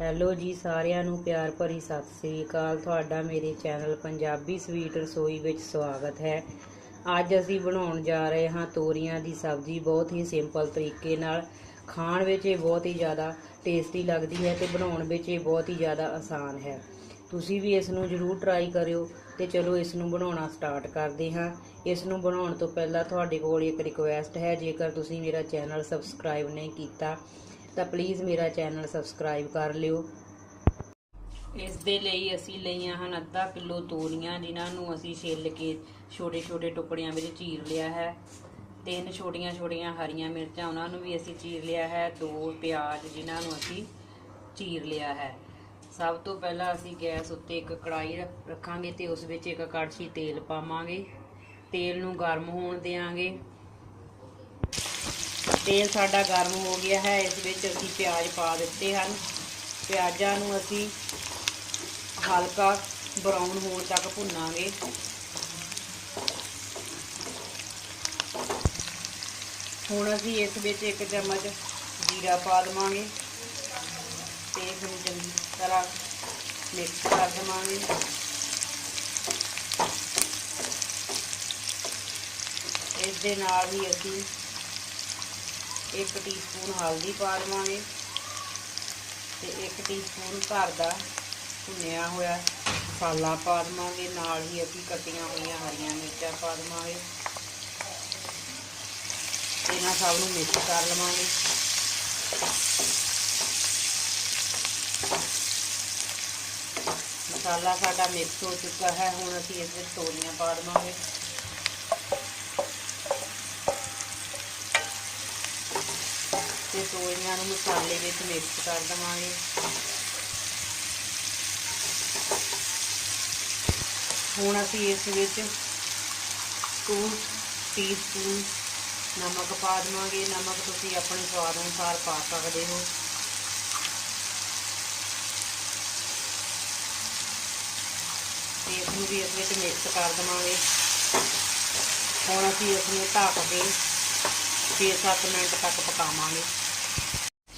Hello ਜੀ, ਸਾਰਿਆਂ ਨੂੰ ਪਿਆਰ ਭਰੀ ਸਤਿ ਸ੍ਰੀ ਅਕਾਲ। ਤੁਹਾਡਾ ਮੇਰੇ ਚੈਨਲ ਪੰਜਾਬੀ ਸਵੀਟ ਰਸੋਈ ਵਿੱਚ ਸਵਾਗਤ ਹੈ। ਅੱਜ ਅਸੀਂ ਬਣਾਉਣ ਜਾ ਰਹੇ ਹਾਂ ਤੋਰੀਆਂ ਦੀ ਸਬਜ਼ੀ, ਬਹੁਤ ਹੀ ਸਿੰਪਲ ਤਰੀਕੇ ਨਾਲ। ਖਾਣ ਵਿੱਚ ਇਹ ਬਹੁਤ ਹੀ ਜ਼ਿਆਦਾ ਟੇਸਟੀ ਲੱਗਦੀ ਹੈ ਤੇ ਬਣਾਉਣ ਵਿੱਚ ਇਹ ਬਹੁਤ ਹੀ ਜ਼ਿਆਦਾ ਆਸਾਨ ਹੈ। ਤੁਸੀਂ ਵੀ ਇਸ ਨੂੰ ਜ਼ਰੂਰ ਟਰਾਈ ਕਰਿਓ ਤੇ ਚਲੋ ਇਸ ਨੂੰ ਬਣਾਉਣਾ ਸਟਾਰਟ ਕਰਦੇ ਹਾਂ। ਇਸ ਨੂੰ ਬਣਾਉਣ ਤੋਂ ਪਹਿਲਾਂ ਤੁਹਾਡੇ ਕੋਲ ਇੱਕ ਰਿਕੁਐਸਟ ਹੈ, ਜੇਕਰ ਤੁਸੀਂ ਮੇਰਾ ਚੈਨਲ ਸਬਸਕ੍ਰਾਈਬ ਨਹੀਂ ਕੀਤਾ ਤਾਂ ਪਲੀਜ਼ ਮੇਰਾ ਚੈਨਲ ਸਬਸਕ੍ਰਾਈਬ ਕਰ ਲਿਓ। ਇਸ ਦੇ ਲਈ ਅਸੀਂ ਲਈਆਂ ਹਨ ਅੱਧਾ ਕਿਲੋ ਤੋਰੀਆਂ, ਜਿਨ੍ਹਾਂ ਨੂੰ ਅਸੀਂ ਛਿੱਲ ਕੇ ਛੋਟੇ ਛੋਟੇ ਟੁਕੜਿਆਂ ਵਿੱਚ ਚੀਰ ਲਿਆ ਹੈ। ਤਿੰਨ ਛੋਟੀਆਂ ਛੋਟੀਆਂ ਹਰੀਆਂ ਮਿਰਚਾਂ, ਉਹਨਾਂ ਨੂੰ ਵੀ ਅਸੀਂ ਚੀਰ ਲਿਆ ਹੈ। ਦੋ ਪਿਆਜ਼, ਜਿਨ੍ਹਾਂ ਨੂੰ ਅਸੀਂ ਚੀਰ ਲਿਆ ਹੈ। ਸਭ ਤੋਂ ਪਹਿਲਾਂ ਅਸੀਂ ਗੈਸ ਉੱਤੇ ਇੱਕ ਕੜਾਈ ਰੱਖ- ਰੱਖਾਂਗੇ ਤੇ ਉਸ ਵਿੱਚ ਇੱਕ ਕੜਛੀ ਤੇਲ ਪਾਵਾਂਗੇ। ਤੇਲ ਨੂੰ ਗਰਮ ਹੋਣ ਦੇਵਾਂਗੇ ਤੇਲ ਸਾਡਾ ਗਰਮ ਹੋ ਗਿਆ ਹੈ, ਇਸ ਵਿੱਚ ਅਸੀਂ ਪਿਆਜ਼ ਪਾ ਦਿੱਤੇ ਹਨ। ਪਿਆਜ਼ਾਂ ਨੂੰ ਅਸੀਂ ਹਲਕਾ ਬਰਾਊਨ ਹੋਣ ਤੱਕ ਭੁੰਨਾਂਗੇ। ਹੁਣ ਅਸੀਂ ਇਸ ਵਿੱਚ ਇੱਕ ਚਮਚ ਜੀਰਾ ਪਾ ਦੇਵਾਂਗੇ ਤੇ ਇਸ ਨੂੰ ਚੰਗੀ ਤਰ੍ਹਾਂ ਮਿਕਸ ਕਰ ਦੇਵਾਂਗੇ। ਇਸ ਦੇ ਨਾਲ ਹੀ ਅਸੀਂ 1 ਟੀਸਪੂਨ ਹਲਦੀ ਪਾ ਦੇਵਾਂਗੇ ਤੇ 1 ਟੀਸਪੂਨ ਘਰ ਦਾ ਭੁੰਨਿਆ ਹੋਇਆ ਮਸਾਲਾ ਪਾ ਦੇਵਾਂਗੇ। ਨਾਲ ਹੀ ਅਸੀਂ ਕੱਟੀਆਂ ਹੋਈਆਂ ਹਰੀਆਂ ਮਿਰਚਾਂ ਪਾ ਦੇਵਾਂਗੇ। ਇਹਨਾਂ ਸਭ ਨੂੰ ਮਿਕਸ ਕਰ ਲਵਾਂਗੇ। ਮਸਾਲਾ ਸਾਡਾ ਮਿਕਸ ਹੋ ਚੁੱਕਾ ਹੈ। ਹੁਣ ਅਸੀਂ ਇਸ ਵਿੱਚ ਤੋਰੀਆਂ ਪਾ ਦੇਵਾਂਗੇ। ਤੇ ਤੋਰੀਆਂ ਨੂੰ ਮਸਾਲੇ ਵਿੱਚ ਮਿਕਸ ਕਰ ਦਵਾਂਗੇ। ਹੁਣ ਅਸੀਂ ਇਸ ਵਿੱਚ 2 ਟੀਸਪੂਨ ਨਮਕ ਪਾ ਦੇਵਾਂਗੇ। ਨਮਕ ਤੁਸੀਂ ਆਪਣੇ ਸਵਾਦ ਅਨੁਸਾਰ ਪਾ ਸਕਦੇ ਹੋ। ਤੇ ਇਸ ਨੂੰ ਵੀ ਇਸ ਵਿੱਚ ਮਿਕਸ ਕਰ ਦਵਾਂਗੇ। ਹੁਣ ਅਸੀਂ ਇਸ ਨੂੰ ਢੱਕ ਕੇ 6-7 ਮਿੰਟ ਤੱਕ ਪਕਾਵਾਂਗੇ।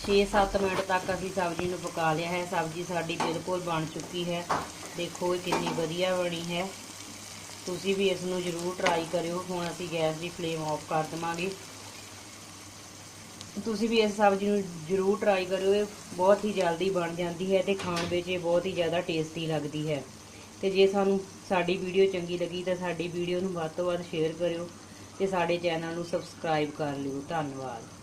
6-7 ਮਿੰਟ ਤੱਕ ਅਸੀਂ ਸਬਜ਼ੀ ਨੂੰ ਪਕਾ ਲਿਆ ਹੈ। ਸਬਜ਼ੀ ਸਾਡੀ ਬਿਲਕੁਲ ਬਣ ਚੁੱਕੀ ਹੈ। ਦੇਖੋ ਇਹ ਕਿੰਨੀ ਵਧੀਆ ਬਣੀ ਹੈ। ਤੁਸੀਂ ਵੀ ਇਸ ਨੂੰ ਜ਼ਰੂਰ ਟਰਾਈ ਕਰਿਓ। ਹੁਣ ਅਸੀਂ ਗੈਸ ਦੀ ਫਲੇਮ ਆਫ ਕਰ ਦਵਾਂਗੇ। ਤੁਸੀਂ ਵੀ ਇਸ ਸਬਜ਼ੀ ਨੂੰ ਜ਼ਰੂਰ ਟਰਾਈ ਕਰਿਓ। ਇਹ ਬਹੁਤ ਹੀ ਜਲਦੀ ਬਣ ਜਾਂਦੀ ਹੈ ਤੇ ਖਾਣ ਵਿੱਚ ਇਹ ਬਹੁਤ ਹੀ ਜ਼ਿਆਦਾ ਟੇਸਟੀ ਲੱਗਦੀ ਹੈ। ਤੇ ਜੇ ਸਾਨੂੰ ਸਾਡੀ ਵੀਡੀਓ ਚੰਗੀ ਲੱਗੀ ਤਾਂ ਸਾਡੀ ਵੀਡੀਓ ਨੂੰ ਵੱਧ ਤੋਂ ਵੱਧ ਸ਼ੇਅਰ ਕਰਿਓ ਤੇ ਸਾਡੇ ਚੈਨਲ ਨੂੰ ਸਬਸਕ੍ਰਾਈਬ ਕਰ ਲਿਓ। ਧੰਨਵਾਦ।